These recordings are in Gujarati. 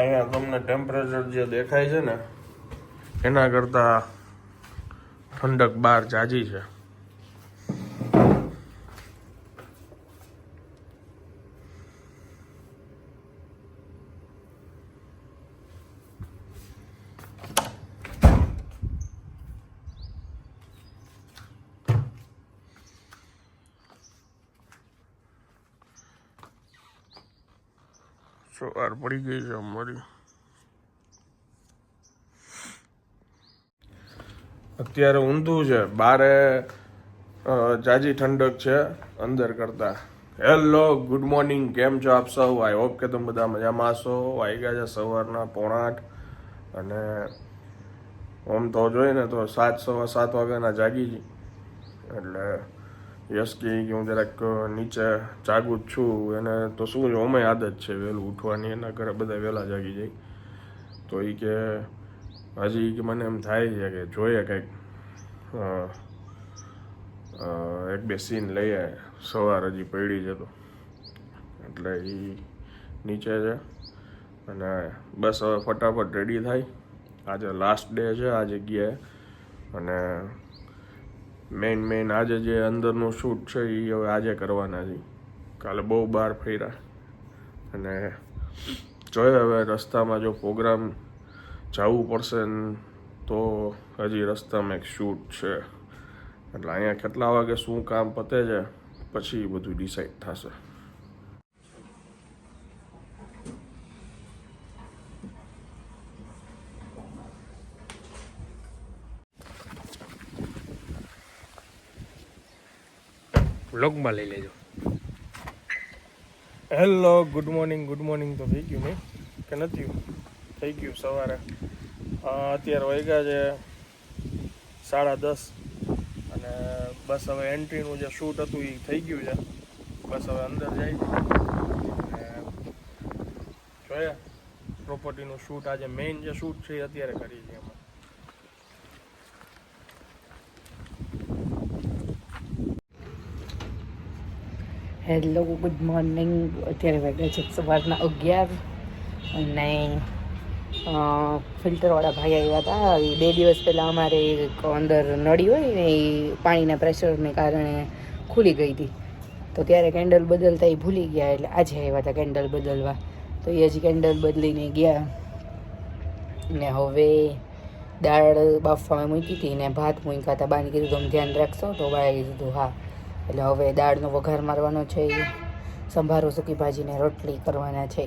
અહીંયા તમને ટેમ્પરેચર જે દેખાય છે ને એના કરતાં ઠંડક બહાર જાજી છે. સવાર પડી ગઈ છે અમારી. અત્યારે ઊંધું છે. બારે જાજી ઠંડક છે અંદર કરતા. હેલો ગુડ મોર્નિંગ કેમ છો આપ સૌ? આઈ હોપ કે તમે બધા મજામાં છો આવી ગયા છે સવારના પોણા આઠ અને આમ તો જોઈએ ને તો સાત, સવા સાત વાગ્યાના જાગી એટલે યશ કે હું જરાક નીચે જાગું જ છું, એને તો શું છે અમે આદત છે વહેલું ઉઠવાની, એના ઘરે બધા વહેલા જાગી જાય. તો એ કે હજી કે મને એમ થાય છે કે જોઈએ કંઈક એક બે સીન લઈએ, સવાર હજી પડી છે તો. એટલે એ નીચે છે અને બસ હવે ફટાફટ રેડી થાય. આજે લાસ્ટ ડે છે આ જગ્યાએ અને મેઇન મેઇન આજે જે અંદરનું શૂટ છે એ હવે આજે કરવાના છે. કાલે બહુ બહાર ફર્યા. અને જોઈએ હવે રસ્તામાં જો પ્રોગ્રામ જવું પડશે તો હજી રસ્તામાં એક શૂટ છે. એટલે અહીંયા કેટલા વાગે શું કામ પતે છે, પછી બધું ડિસાઈડ થશે. વ્લોગમાં લઈ લેજો. Hello good morning good morning તો થઈ ગયું નહીં, કે નથી થઈ ગયું સવારે. અત્યારે વાગ્યા છે સાડા દસ અને બસ હવે એન્ટ્રીનું જે શૂટ હતું એ થઈ ગયું છે. બસ હવે અંદર જાય જોઈએ. પ્રોપર્ટીનું શૂટ આજે મેઇન જે શૂટ છે એ અત્યારે કરીએ છીએ અમે હેલો ગુડ મોર્નિંગ અત્યારે વાગ્યા છે સવારના અગિયાર અને ફિલ્ટરવાળા ભાઈ આવ્યા હતા. બે દિવસ પહેલાં અમારે એક અંદર નળી હોય ને એ પાણીના પ્રેશરને કારણે ખુલી ગઈ હતી. તો ત્યારે કેન્ડલ બદલતા એ ભૂલી ગયા એટલે આજે આવ્યા હતા કેન્ડલ બદલવા. તો એ હજી કેન્ડલ બદલીને ગયા. ને હવે દાળ બાફવા મૂકી હતી ને ભાત મૂક્યા હતા. બાને કીધું, તમે ધ્યાન રાખશો તો બાએ કીધું હા. એટલે હવે દાળનો વઘાર મારવાનો છે સંભારો સૂકી ભાજીને રોટલી કરવાના છે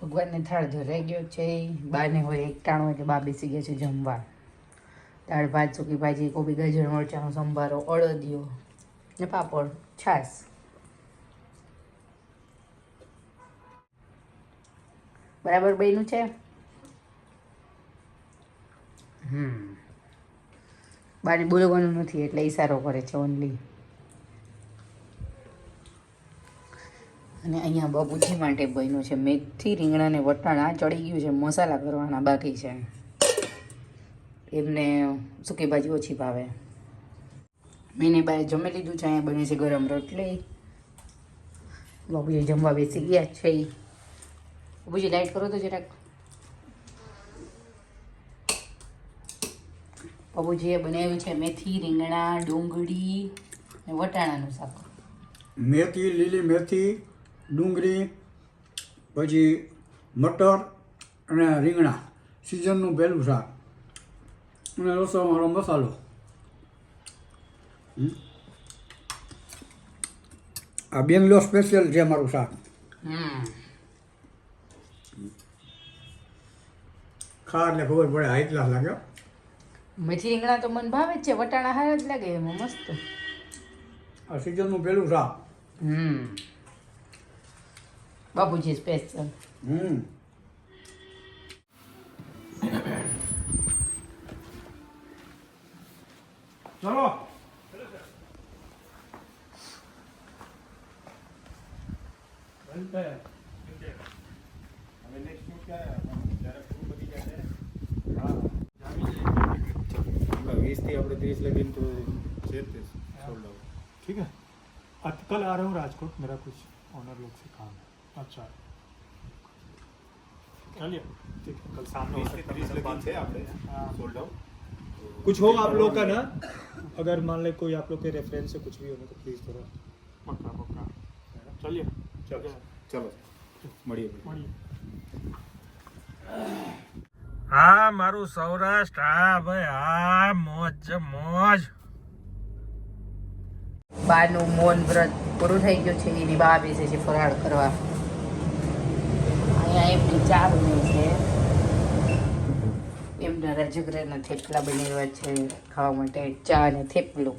ભગવાનને થાળ ધરાઈ ગયો છે બાને હોય એકટાણું એટલે બા બેસી ગયા છે જમવા. દાળ, ભાત, સૂકી ભાજી, કોબી, ગાજર, મરચાંનો સંભારો અળદિયો ને પાપડ. છાશ. બરાબર બન્યું છે? બાને બોલવાનું નથી, એટલે ઈશારો કરે છે ઓનલી અને અહીંયા બાબુજી માટે બન્યું છે, મેથી રીંગણાને વટાણ વટાણા ચડી ગયું છે, મસાલા કરવાના બાકી છે. એમને સૂકી ભાજી ઓછી ભાવે. મેને બાએ જમી લીધું છે, અહીંયા બને છે ગરમ રોટલી. બાબુજી જમવા બેસી ગયા છે. બાબુજી લાઈટ કરો તો જરાક. બાબુજીએ બનાવ્યું છે મેથી રીંગણા ડુંગળી ને વટાણાનું શાક. મેથી લીલી મેથી ડુંગળી પછી મટર અને રીંગણા. સિઝનનું પહેલું શાક. અને રસોવાળો મસાલો. આ બેંગ્લોર સ્પેશિયલ છે મારું શાક. ખા એટલે ખબર પડે હાઈ ક્લાસ લાગ્યો મેથી રીંગણા તો મને ભાવે જ છે વટાણા હારા જ લાગે એમાં મસ્ત. આ સિઝનનું પેલું શાક. હમ. બાબુજી સ્પેશિયલ હમ. ચલો. વીસ થી આપણે ત્રીસ લગીન તો છે જ તે સોલ્ડ આઉટ ઠીક હે आज कल आ रहा हूँ राजकोट मेरा कुछ ऑनर लोग से काम है અચ્છા चलिए ठीक है कल सामने हो सकता है सब बात हाँ। सोल्ड कुछ हो आप लोग का ना अगर मान ले कोई आप लोग के रेफरेंस से कुछ भी हो तो प्लीज थोड़ा પક્કા પક્કા ચલીએ चलो चलो મળીએ મળીએ. હા મારું સૌરાષ્ટ્ર. હા ભાઈ હા મોજ છે મોજ. બાનું મૌન વ્રત પૂરું થઈ ગયું છે એની બા બેસે છે ફરાળ કરવા. અહીંયા એમની ચા બને છે. એમના રજગરાના થેપલા બનાવ્યા છે ખાવા માટે ચા અને થેપલું.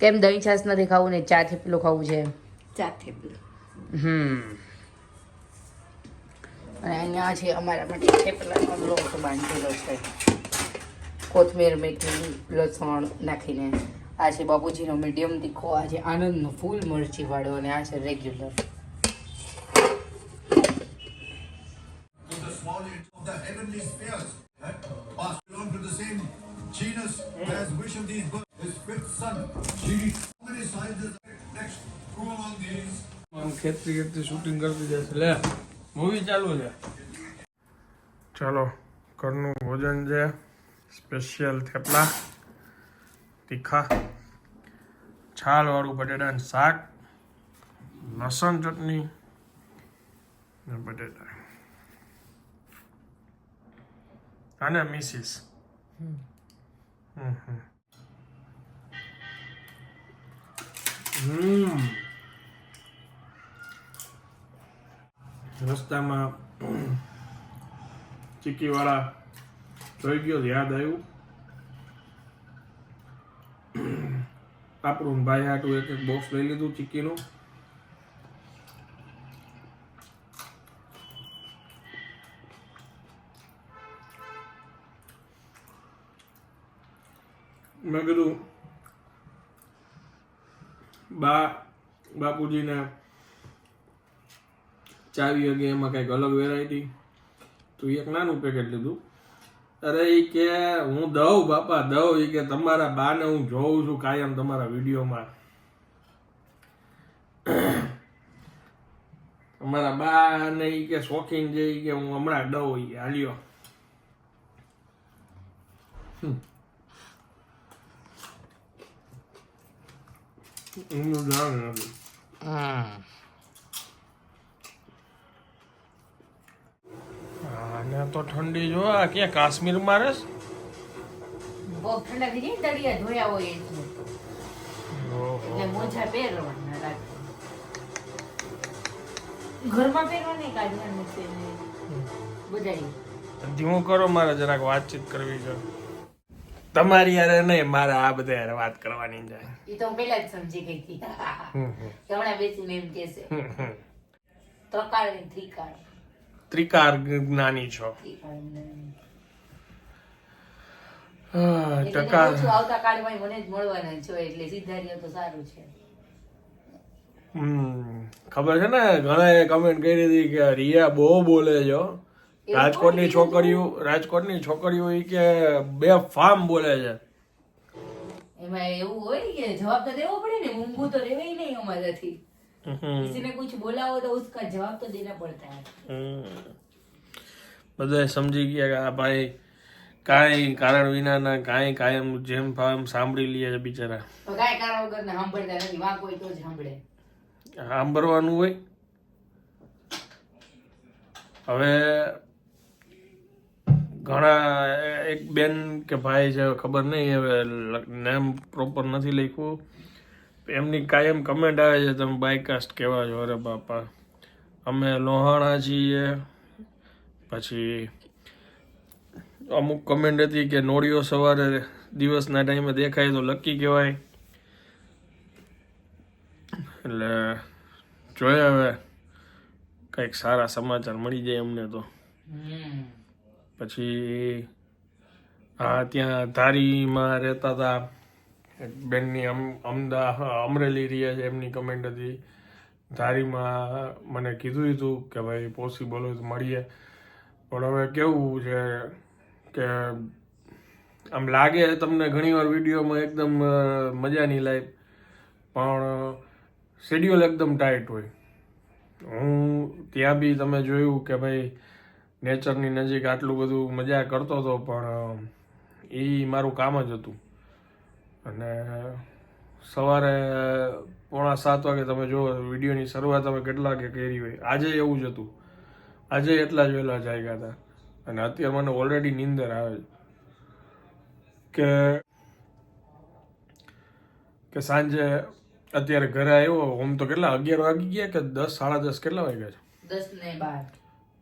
કેમ દહીં છાશ નથી ખાવું ને ચા થેપલું ખાવું છે? ચા થેપલું. હમ. અને અહીંયા છે અમારા માટે થેપલાનો લોટ બાંધેલો છે કોથમીર મેથી લસણ નાખીને આ છે બાપુજીનો મીડિયમ તીખો આ છે આનંદનો ફૂલ મરચી વાળો અને આ છે regular genus as which of these birds fifth son. How many sizes next these ખેતરી ખેતરી શૂટિંગ કરતી જશે લે મૂવી ચાલુ છે. ચાલો ઘરનું ભોજન છે. સ્પેશિયલ થેપલા તીખા છાલવાળું બટેટાનું શાક લસણ ચટણી ને બટેટા. અને મિસિસ હમ. હમ. રસ્તામાં ચીકીવાળા જોઈ ગયો યાદ આવ્યું આપણું ભાઈ હાટું એક એક બોક્સ લઈ લીધું ચીકીનું મેં કીધું બા બાપુજીને ચાવી વગે એમાં કંઈક અલગ વેરાયટી તો એક નાનું પેકેટ લીધું. અરે એ કે હું દઉં બાપા, દઉં. એ કે તમારા બાને હું જોઉં છું કાયમ તમારા વિડીયોમાં. તમારા બા ને એ કે શોખીન છે કે હું હમણાં દઉં એ હાલ્યો. હમ. એમનું જાણ નથી. તો ઠંડી જો આ ક્યાં કાશ્મીર મારેસ બહુ ઠંડા થઈ જાય દળિયા ધોયા હોય એટલે એટલે મોજા પહેરવાના રાખે. ઘરમાં પહેરવા કાઢવાનું છે બધાય. ધીમું કરો મારે જરાક વાતચીત કરવી છે. તમારી યાર નહીં મારે આ બધા યાર વાત કરવાની જાય એ તો પેલા જ સમજી ગઈ હતી. હમ, હમ, હમણાં બેસીને એમ કહેશે. ત્રકાળ ને ત્રિકાળ ત્રિકાર જ્ઞાની છો. ટકા હું છું આવતા કાળમાં મને જ મળવાના છો એટલે સીધા તો સારું છે. ખબર છે ને ઘણા કમેન્ટ કરી હતી કે રિયા બહુ બોલે છો રાજકોટની છોકરીઓ રાજકોટની છોકરીઓ એ કે બે ફાર્મ બોલે છે. એમાં એવું હોય કે જવાબ તો દેવો પડે ને ઊંઘું તો રેવાય નહીં અમારાથી. किसी ने कुछ बोला हो तो उसका जवाब तो देना पड़ता है હમ. બધાય સમજી ગયા કે આ ભાઈ કાંઈ કારણ વિનાના કાંઈ કાયમ જેમ ફામ સાંભળી લે છે બિચારા તો કાંઈ કારણ વગર ને સાંભળતા નથી વાંક હોય તો જ સાંભળે સાંભળવાનું હોય હવે ઘણા એક બેન કે ભાઈ છે ખબર નહીં હવે નેમ પ્રોપર નથી લખ્યું એમની કાયમ કમેન્ટ આવે છે તમે બાયકાસ્ટ કહેવા છો? અરે બાપા. અમે લોહાણા છીએ પછી અમુક કમેન્ટ હતી કે નોળીઓ સવારે દિવસના ટાઈમે દેખાય તો લકી કહેવાય. એટલે જોઈએ હવે. કંઈક સારા સમાચાર મળી જાય અમને તો. પછી હા ત્યાં ધારીમાં રહેતા હતા. બેનની અમ અમદા અમરેલી રહ્યા છે, એમની કમેન્ટ હતી. ધારીમાં મને કીધું હતું કે ભાઈ પોસિબલ હોય તો મળીએ. પણ હવે કેવું છે કે આમ લાગે તમને ઘણીવાર વિડીયોમાં એકદમ મજાની લાઈફ પણ શેડ્યુલ એકદમ ટાઈટ હોય. હું ત્યાં બી તમે જોયું કે ભાઈ નેચરની નજીક આટલું બધું મજા કરતો હતો પણ એ મારું કામ જ હતું. અને સવારે પોણા સાત વાગે તમે જો વિડીયોની શરૂઆત અમે કેટલા કે કરી હોય. આજે એવું જ હતું. આજે એટલા જ વહેલા જાગ્યા હતા. અને અત્યારે મને ઓલરેડી નીંદર આવે છે. કે કે સાંજે અત્યારે ઘરે આવ્યો હોમ તો કેટલા અગિયાર વાગી ગયા કે દસ સાડા દસ કેટલા વાગ્યા છે? દસ ને બાર.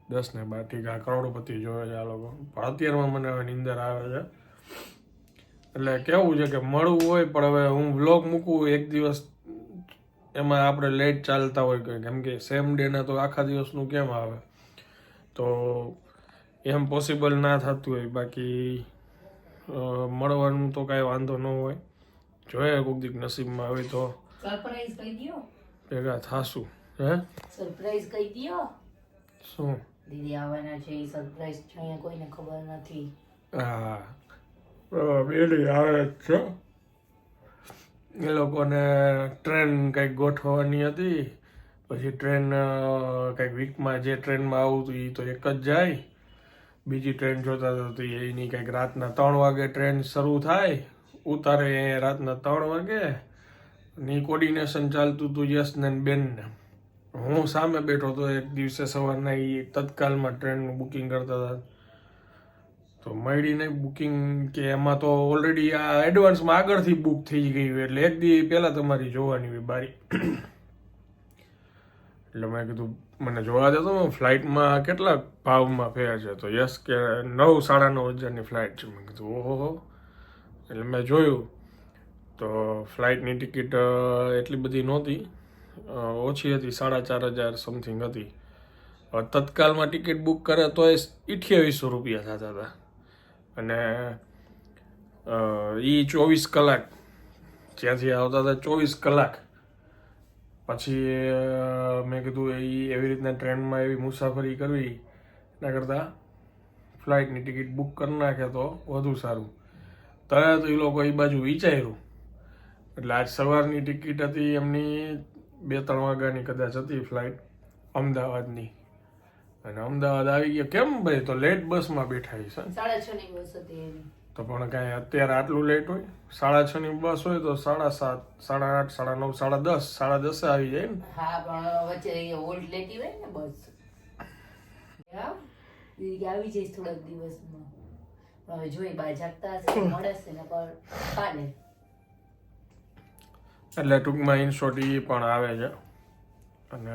દસ ને બાર ઠીક આ કરોડપતિ જોવે છે આ લોકો. પણ અત્યારમાં મને હવે નીંદર આવે છે. એટલે કેવું છે કે મળવું હોય પણ હવે હું વ્લોગ મૂકું એક દિવસ એમાં આપણે લેટ ચાલતા હોય કેમ કે સેમ ડેના તો આખા દિવસનું કેમ આવે? તો એમ પોસિબલ ના થતું હોય. બાકી મળવાનું તો કાંઈ વાંધો ન હોય. જોઈએ કોઈક દીક નસીબમાં આવે તો સરપ્રાઈઝ કહી દયો. ભેગા થાશું. હે? સરપ્રાઈઝ કહી દો શું? દીદી આવવાના છે એ સરપ્રાઈઝ છે કોઈને ખબર નથી. હા. બેડી આવે જ છે એ લોકોને ટ્રેન કંઈક ગોઠવવાની હતી. પછી ટ્રેન કંઈક વીકમાં જે ટ્રેનમાં આવું હતું એ તો એક જ જાય. બીજી ટ્રેન જોતા હતા તો એની કંઈક રાતના ત્રણ વાગે ટ્રેન શરૂ થાય, ઉતારે એ રાતના ત્રણ વાગે ને કોર્ડિનેશન ચાલતું હતું યસ ને બેનને હું સામે બેઠો હતો એક દિવસે સવારના એ તત્કાલમાં ટ્રેનનું બુકિંગ કરતા હતા. તો મળી નહીં બુકિંગ કે એમાં તો ઓલરેડી આ એડવાન્સમાં આગળથી બુક થઈ ગઈ હોય એટલે એક દી પહેલાં તમારી જોવાની હોય બારી. એટલે મેં કીધું, મને જોવા જતો ફ્લાઇટમાં કેટલા ભાવમાં ફેર છે? તો યસ કે નવ, સાડા નવ હજારની ફ્લાઇટ છે. મેં કીધું, ઓહો એટલે મેં જોયું. તો ફ્લાઇટની ટિકિટ એટલી બધી નહોતી. ઓછી હતી, સાડા ચાર હજાર સમથિંગ હતી. તત્કાલમાં ટિકિટ બુક કરે તો એ અઠ્યાવીસો રૂપિયા થતા હતા. અને એ ચોવીસ કલાક. જ્યાંથી આવતા હતા ચોવીસ કલાક. પછી મેં કીધું એ એવી રીતના ટ્રેનમાં એવી મુસાફરી કરવી. એના કરતાં ફ્લાઇટની ટિકિટ બુક કરી નાખે તો વધુ સારું. તરત એ લોકો એ બાજુ વિચાર્યું. એટલે આજ સવારની ટિકિટ હતી એમની બે ત્રણ વાગ્યાની કદાચ હતી ફ્લાઇટ, અમદાવાદની. અને અમદાવાદ આવી ગયા. કેમ ભાઈ? તો લેટ બસમાં બેઠા છે. સાડા છ ની બસ હતી તો પણ કાંઈ અત્યારે આટલું લેટ હોય? સાડા છ ની બસ હોય તો સાડા સાત સાડા આઠ સાડા નવ સાડા દસ સાડા દસ આવી જાય ને? હા પણ વચ્ચે ઓલ્ડ લેતી હોય ને બસ આવી જઈશ થોડાક દિવસમાં. હવે જોઈ બા જાગતા હશે મળે છે ને પર કાલે એટલે ટૂંકમાં ઇન શોર્ટ એ પણ આવે છે. અને